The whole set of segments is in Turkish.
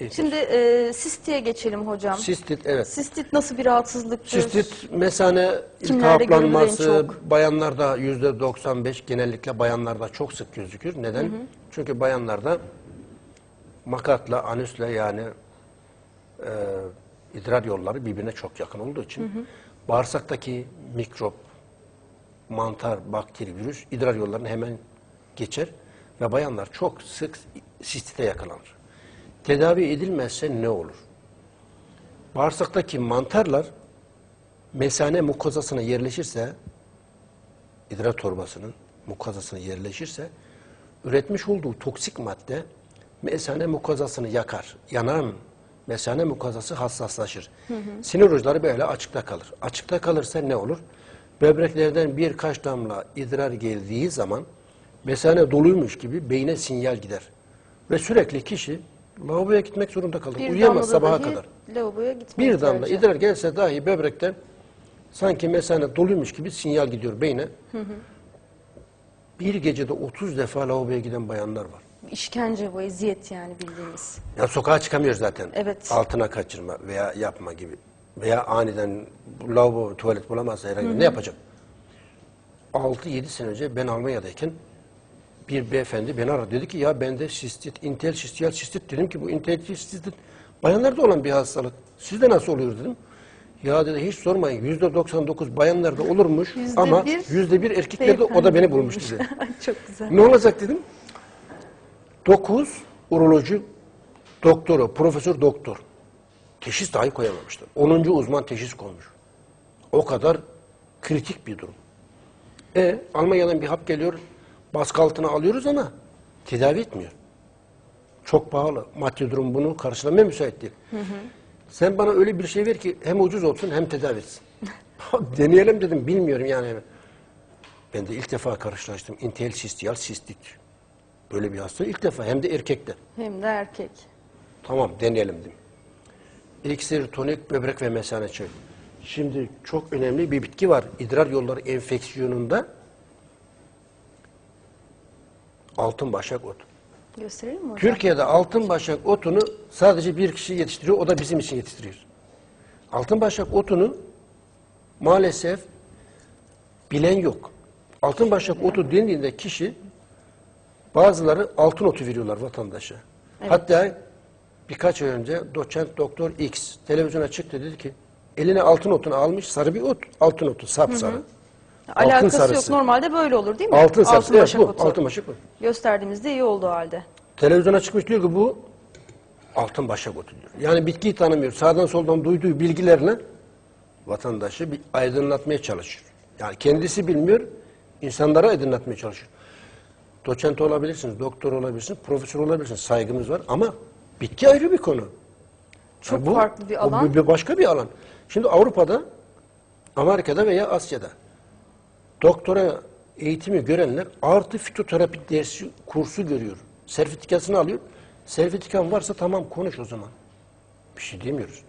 İyidir. Şimdi e, sistiye geçelim hocam. Sistit evet. Sistit nasıl bir rahatsızlıktır? Sistit mesane Kimlerde iltihaplanması bayanlarda yüzde 95 genellikle bayanlarda çok sık gözükür. Neden? Çünkü bayanlarda makatla, anüsle yani e, idrar yolları birbirine çok yakın olduğu için bağırsaktaki mikrop, mantar, bakteri, virüs idrar yollarını hemen geçer ve bayanlar çok sık sistite yakalanır. Tedavi edilmezse ne olur? Bağırsaktaki mantarlar mesane mukozasına yerleşirse, idrar torbasının mukozasına yerleşirse, üretmiş olduğu toksik madde mesane mukozasını yakar. Yanan mesane mukozası hassaslaşır. Sinir uçları böyle açıkta kalır. Açıkta kalırsa ne olur? Böbreklerden birkaç damla idrar geldiği zaman mesane doluymuş gibi beyne sinyal gider. Ve sürekli kişi lavaboya gitmek zorunda kalır. Bir Uyuyamaz sabaha dahi kadar. Lavaboya gitmeye Bir damla ihtiyacı. idrar gelse dahi böbrekten sanki mesane doluymuş gibi sinyal gidiyor beyne. Bir gecede 30 defa lavaboya giden bayanlar var. İşkence bu, eziyet yani bildiğimiz. Ya sokağa çıkamıyor zaten. Evet. Altına kaçırma veya yapma gibi. Veya aniden lavabo, tuvalet bulamazsa herhangi ne yapacak? 6-7 sene önce ben Almanya'dayken bir beyefendi beni aradı. Dedi ki ya bende sistit, intel sistiyal sistit. Dedim ki bu intel sistit bayanlarda olan bir hastalık. Sizde nasıl oluyor dedim. Ya dedi hiç sormayın yüzde 99 bayanlarda olurmuş Yüzde ama bir yüzde bir erkeklerde o da beni bulmuş dedi. Çok güzel. Ne olacak dedim. 9 uroloji doktoru, profesör doktor. Teşhis dahi koyamamışlar. 10. uzman teşhis koymuş. O kadar kritik bir durum. E Almanya'dan bir hap geliyor. Baskı altına alıyoruz ama tedavi etmiyor. Çok pahalı. Maddi durum bunu karşılamaya müsait değil. Sen bana öyle bir şey ver ki hem ucuz olsun hem tedavi etsin. Deneyelim dedim. Bilmiyorum yani. Ben de ilk defa karşılaştım. Intel sistiyal sistit. Böyle bir hasta ilk defa hem de erkekte. Hem de erkek. Tamam deneyelim dedim. İksir, tonik, böbrek ve mesane çayı. Şimdi çok önemli bir bitki var. İdrar yolları enfeksiyonunda altın başak otu. Gösterelim mi hocam? Türkiye'de altın başak otunu sadece bir kişi yetiştiriyor. O da bizim için yetiştiriyor. Altın başak otunu maalesef bilen yok. Altın başak otu dendiğinde kişi bazıları altın otu veriyorlar vatandaşa. Hatta birkaç ay önce doçent doktor X televizyona çıktı dedi ki eline altın otunu almış sarı bir ot. Altın otu sapsarı. Altın Alakası yok. sarısı. Normalde böyle olur değil mi? Altın sarısı. Evet, başak bu. otu. Altın başak otu. Gösterdiğimizde iyi oldu halde. Televizyona çıkmış diyor ki bu altın başak otu diyor. Yani bitkiyi tanımıyor. Sağdan soldan duyduğu bilgilerle vatandaşı bir aydınlatmaya çalışıyor. Yani kendisi bilmiyor, insanlara aydınlatmaya çalışıyor. Doçent olabilirsiniz, doktor olabilirsiniz, profesör olabilirsiniz. Saygımız var ama bitki ayrı bir konu. Çok Yani bu- farklı bir bu alan. bir başka bir alan. Şimdi Avrupa'da, Amerika'da veya Asya'da doktora eğitimi görenler artı fitoterapi dersi kursu görüyor. Sertifikasını alıyor. Sertifikan varsa tamam konuş o zaman. Bir şey demiyoruz.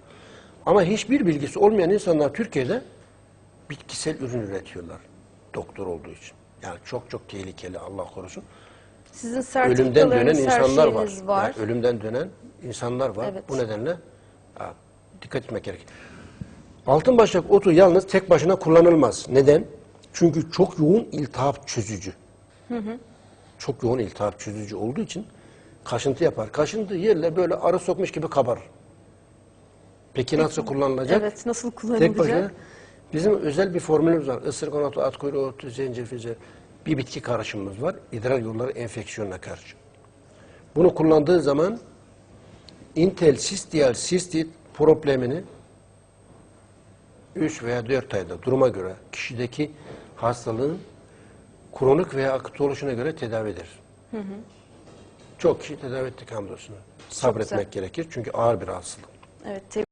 Ama hiçbir bilgisi olmayan insanlar Türkiye'de bitkisel ürün üretiyorlar. Doktor olduğu için. Yani çok çok tehlikeli Allah korusun. Sizin Ölümden dönen insanlar var. var. Yani ölümden dönen insanlar var. Evet. Bu nedenle dikkat etmek gerek. Altın başak otu yalnız tek başına kullanılmaz. Neden? Çünkü çok yoğun iltihap çözücü. Çok yoğun iltihap çözücü olduğu için kaşıntı yapar. Kaşıntı yerle böyle arı sokmuş gibi kabarır. Peki nasıl kullanılacak? Evet, nasıl Tek kullanılacak? başına bizim özel bir formülümüz var. Isırgan otu, at kuyruğu otu, zencefil, bir bitki karışımımız var. İdrar yolları enfeksiyonuna karşı. Bunu kullandığı zaman intel sistiyal sistit problemini 3 veya 4 ayda duruma göre kişideki hastalığın kronik veya akut oluşuna göre tedavi eder. Çok kişi tedavi ettik hamdolsun. Sabretmek güzel. gerekir çünkü ağır bir hastalık. Evet,